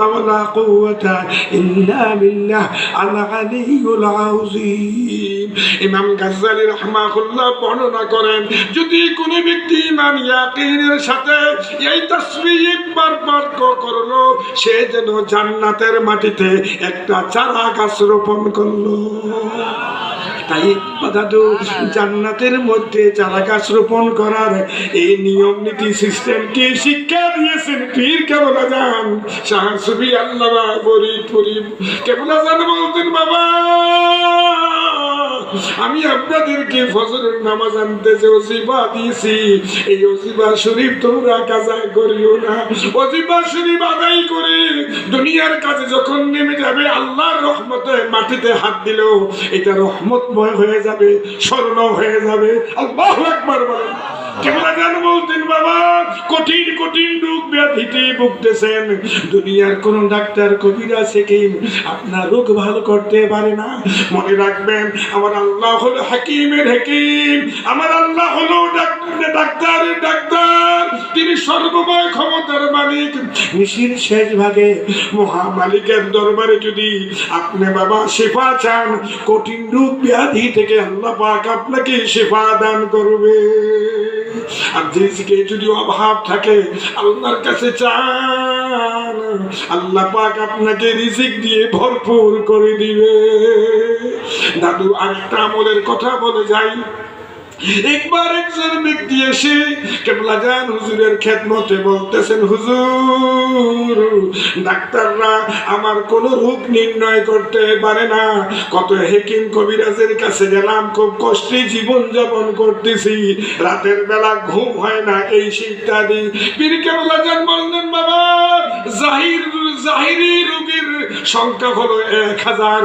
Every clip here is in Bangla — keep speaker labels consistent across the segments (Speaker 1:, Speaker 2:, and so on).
Speaker 1: ওয়ালা কুওয়াতা ইল্লা বিল্লাহ আল আলিয়ুল আযীম। ইমাম গাজ্জালী রাহমাহুল্লাহ বর্ণনা করেন, যদি কোনো ব্যক্তি ইমান ইয়াকিনের সাথে এই তাসবিহ একবার করল, সে যেন জান্নাতের মাটিতে একটা চারা গাছ রোপণ করল। তাই দাদু জান্নাতের মধ্যে চারা গাছ রোপণ করার এই নিয়ম নীতি সিস্টেম কি শিক্ষা দিয়েছেন? পীর কেমন যান শাহসুবি আল্লাহ গরিব গরিব। কেমন যান বলতেন বাবা? আমি আপনাদেরকে ফজরের নামাজ আনতে যে অজিবা দিয়েছি, এই অজিবা শরীফ তোমরা কাজা করিও না। অজিবা শরীফ আদায় করে দুনিয়ার কাজে যখন নেমে যাবে, আল্লাহর রহমতে মাটিতে হাত দিলেও এটা রহমতময় হয়ে যাবে স্বর্ণ হয়ে যাবে। আল্লাহ একবার বলেন। কেমন বলতেন বাবা, কঠিন কঠিন রোগ ব্যাধিতে ভুগতেছেন। দুনিয়ার কোন ডাক্তার, কবিরা সেকিম আপনার রোগ ভালো করতে পারে না। মনে রাখবেন, আমার আল্লাহ হলো হাকিমের হাকিম। আমার আল্লাহ হলো ডাক্তার ডাক্তারের ডাক্তার। তিনি সর্বময় মালিক। নিশির শেষ ভাগে মহামালিকের দরবারে যদি আপনি বাবা শেফা চান কঠিন রূপ ব্যাধি থেকে আল্লাহ পাক আপনাকে শেফা দান করবে। আর রিজিকে যদি অভাব থাকে আল্লাহর কাছে চান আল্লাহ পাক আপনাকে রিজিক দিয়ে ভরপুর করে দিবে। দাদু আরেকটা আমলের কথা বলে যাই। একবার একজন ব্যক্তি এসে কেবলা যান হুজুরের খেদমতে বলতেছেন, হুজুর, ডাক্তাররা আমার কোন রূপ নির্ণয় করতে পারে না। কত হেকিম কবিরাজের কাছে গেলাম, খুব কষ্টে জীবন যাপন করতেছি। রাতের বেলা ঘুম হয় না এই সে ইত্যাদি পীর কেবলা যান বললেন, বাবা, জাহির জাহিরি রোগীর সংখ্যা হলো এক হাজার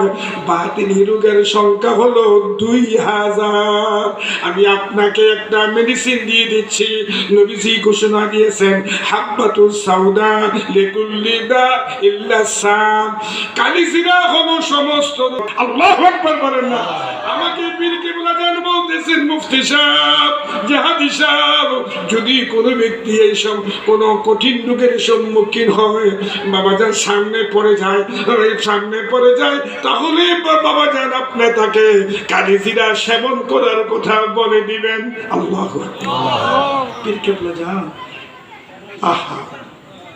Speaker 1: রোগের সংখ্যা হলো দুই হাজার। আমি আপনাকে একটা মেডিসিন দিয়ে দিচ্ছি। নবীজি ঘোষণা দিয়েছেন, হাব্বাতুস সাউদা লিকুল্লি দা ইল্লা সাম। কালিজিরা হলো সমস্ত। আল্লাহু আকবার বলেন না। আমাকে কেবলা বলতেছেন মুফতি সাহেব, জাহাদি সাহেব, যদি কোনো ব্যক্তি এই সব কোনো কঠিন রোগের সম্মুখীন হয় বাবা যান সামনে পড়ে যায় সামনে পড়ে যায়, তাহলে বাবা যান আপনি তাকে কালিজিরা সেবন করার কথা বলে দিবেন। আল্লাহ যান। আহা,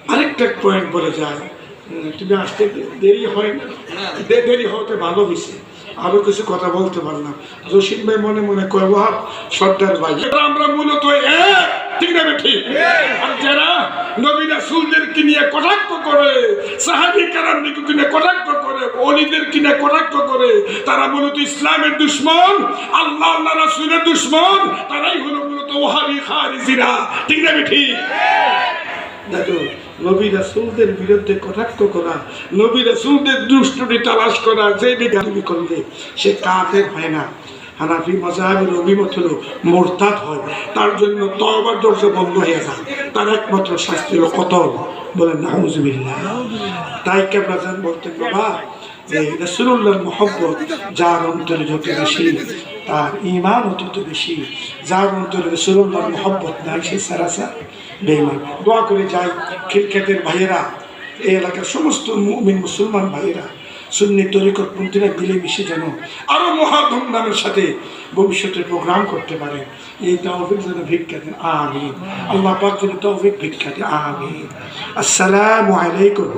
Speaker 1: আরেকটা পয়েন্ট বলে যায়। তুমি আসতে দেরি হয় না? দেরি হতে ভালো হয়েছে আরও কিছু কথা বলতে পারলাম জসিম ভাই মনে মনে কয় ওয়াহ সর্দার ভাই। আমরা মূলত এক ঠিক না ঠিক আর যারা নবী রাসূলদেরকে নিয়ে কটাক্ষ করে সাহাবী কারামদেরকে নিয়ে কটাক্ষ করে অলিদেরকে নিয়ে কটাক্ষ করে তারা মূলত ইসলামের দুশ্মন আল্লাহ আল্লাহ রাসূলের দুশ্মন তারাই হলো মূলত ওহাবি খারিজিরা ঠিক না ঠিক দেখো নবী রাসুলদের বিরুদ্ধে কটাক্ষ করা নবী রাসুলদের দুষ্টুটি তালাশ করা, যে তুমি করলে সে কাফের হয় না। হানাফি মজাহের অভিমত হলো মোরতাদ হয়। তার জন্য তবার দরজা বন্ধ হয়ে যায়। তার একমাত্র শাস্তি হলো কত বলেন, নাউজুবিল্লাহ। তাই কেমন বলতেন, বাবা এই মহব্বত যার অন্তরে যত বেশি, তার ইমান তত বেশি। যার অন্তরে মহব্বত নাই, সে সারাসা বেইমান দোয়া করে যাই ভাইয়েরা, এই এলাকার সমস্ত মুমিন মুসলমান ভাইয়েরা, সুন্নি তরিকত পন্থীরা মিলে মিশে যেন আরও মহা ধুমধামের সাথে ভবিষ্যতে প্রোগ্রাম করতে পারে। এই তৌফিক যেন ভিক্ষা দেন আমি আল্লাহ পাক যেন তৌফিক ভিক্ষা দেন আমি আসসালামু আলাইকুম।